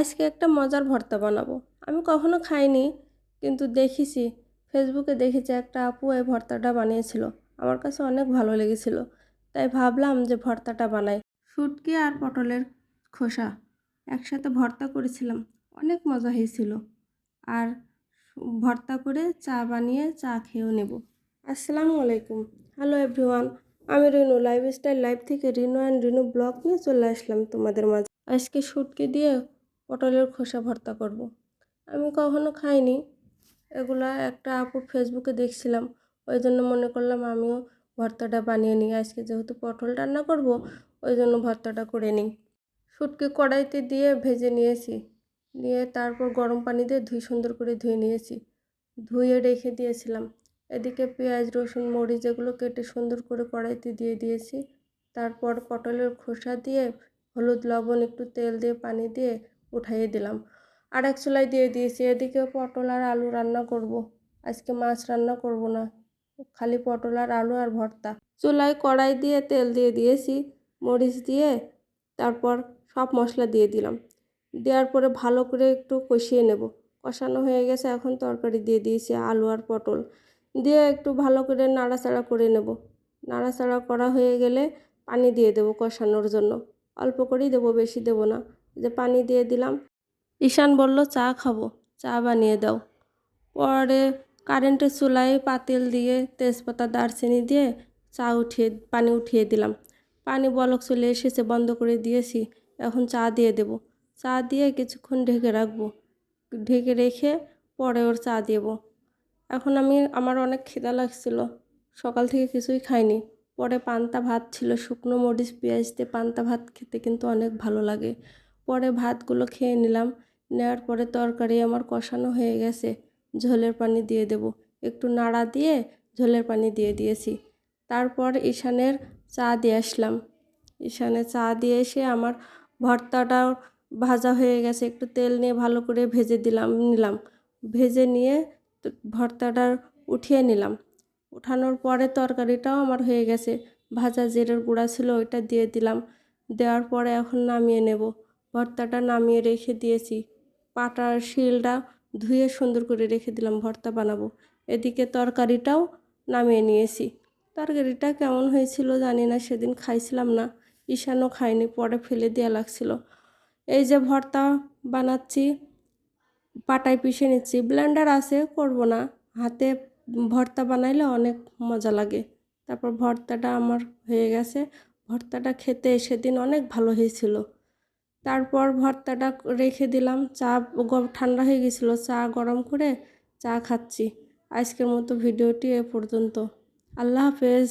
আজকে একটা মজার ভর্তা বানাবো। আমি কখনো খাইনি, কিন্তু দেখেছি ফেসবুকে দেখেছি একটা আপু এই ভর্তাটা বানিয়েছিল। আমার কাছে অনেক ভালো লেগেছিল, তাই ভাবলাম যে ভর্তাটা বানাই। শুটকি আর পটলের খোসা, একসাথে ভর্তা করেছিলাম, অনেক মজা হয়েছিল। আর ভর্তা করে চা বানিয়ে চা খেয়েও নেব। আসসালামু আলাইকুম। হ্যালো এভরিওয়ান, আমি রিনু, লাইফস্টাইল লাইফ থেকে রিনু অ্যান্ড রিনু ব্লগ নিয়ে চলে আসলাম তোমাদের মাঝে। আজকে শুটকি দিয়ে পটলের খোসা ভর্তা করব। আমি কখনো খাইনি। এগুলা একটা আপুর ফেসবুকে দেখছিলাম। ওই জন্য মনে করলাম আমিও ভর্তাটা বানিয়ে নিই। আজকে যেহেতু পটল রান্না করব ওই জন্য ভর্তাটা করে নিই। শুটকি কড়াইতে দিয়ে ভেজে নিয়েছি। নিয়ে তারপর গরম পানি দিয়ে ধুই, সুন্দর করে ধুয়ে নিয়েছি। ধুয়ে রেখে দিয়েছিলাম। এদিকে পেঁয়াজ, রসুন, মরিচ এগুলো কেটে সুন্দর করে কড়াইতে দিয়ে দিয়েছি। তারপর পটলের খোসা দিয়ে হলুদ লবণ একটু তেল দিয়ে পানি দিয়ে উঠাইয়ে দিলাম। আর এক চুলাই দিয়ে দিয়েছি, এদিকে পটল আর আলু রান্না করব। আজকে মাছ রান্না করব না, খালি পটল আর আলু আর ভর্তা। চুলায় কড়াই দিয়ে তেল দিয়ে দিয়েছি, মরিচ দিয়ে তারপর সব মশলা দিয়ে দিলাম। দেওয়ার পরে ভালো করে একটু কষিয়ে নেব। কষানো হয়ে গেছে, এখন তরকারি দিয়ে দিয়েছি আলু আর পটল। দিয়ে একটু ভালো করে নাড়াচাড়া করে নেব। নাড়াচাড়া করা হয়ে গেলে পানি দিয়ে দেবো কষানোর জন্য। অল্প করেই দেবো, বেশি দেবো না। যে পানি দিয়ে দিলাম। ঈশান বলল, চা খাব, চা বানিয়ে দাও। পরে কারেন্টের চুলায় পাতিল দিয়ে তেজপাতা, দারচিনি দিয়ে চা উঠিয়ে, পানি উঠিয়ে দিলাম। পানি বলক চলে এসেছে, বন্ধ করে দিয়েছি। এখন চা দিয়ে দেব। চা দিয়ে কিছুক্ষণ ঢেকে রাখব। ঢেকে রেখে পরে ওর চা দেব। এখন আমি, আমার অনেক খিদা লাগছিল। সকাল থেকে কিছুই খাইনি। পরে পান্তা ভাত ছিল, শুকনো মরিচ, পেঁয়াজ দিয়ে পান্তা ভাত খেতে কিন্তু অনেক ভালো লাগে। পরে ভাতগুলো খেয়ে নিলাম। নেওয়ার পরে তরকারি আমার কষানো হয়ে গেছে। ঝোলের পানি দিয়ে দেব। একটু নাড়া দিয়ে ঝোলের পানি দিয়ে দিয়েছি। তারপর ঈশানের চা দিয়ে আসলাম। ঈশানে চা দিয়ে এসে আমার ভর্তাটাও ভাজা হয়ে গেছে। একটু তেল নিয়ে ভালো করে ভেজে দিলাম, নিলাম। ভেজে নিয়ে ভর্তাটা উঠিয়ে নিলাম। উঠানোর পরে তরকারিটাও আমার হয়ে গেছে। ভাজা জিরের গুঁড়া ছিল ওইটা দিয়ে দিলাম। দেওয়ার পরে এখন নামিয়ে নেব। ভর্তাটা নামিয়ে রেখে দিয়েছি। পাটার শিলটা ধুয়ে সুন্দর করে রেখে দিলাম, ভর্তা বানাবো। এদিকে তরকারিটাও নামিয়ে নিয়েছি। তরকারিটা কেমন হয়েছিল জানি না, সেদিন খাইছিলাম না। ঈশানও খায়নি, পরে ফেলে দেওয়া লাগছিল। এই যে ভর্তা বানাচ্ছি, পাটায় পিষে নিচ্ছি, ব্লেন্ডার আছে, করব না। হাতে ভর্তা বানাইলে অনেক মজা লাগে। তারপর ভর্তাটা আমার হয়ে গেছে। ভর্তাটা খেতে সেদিন অনেক ভালো হয়েছিল। তারপর ভর্তাটা রেখে দিলাম। চা ঠান্ডা হয়ে গেছিল। চা গরম করে চা খাচ্ছি। আজকের মতো ভিডিওটি এ পর্যন্ত। আল্লাহ হাফেজ।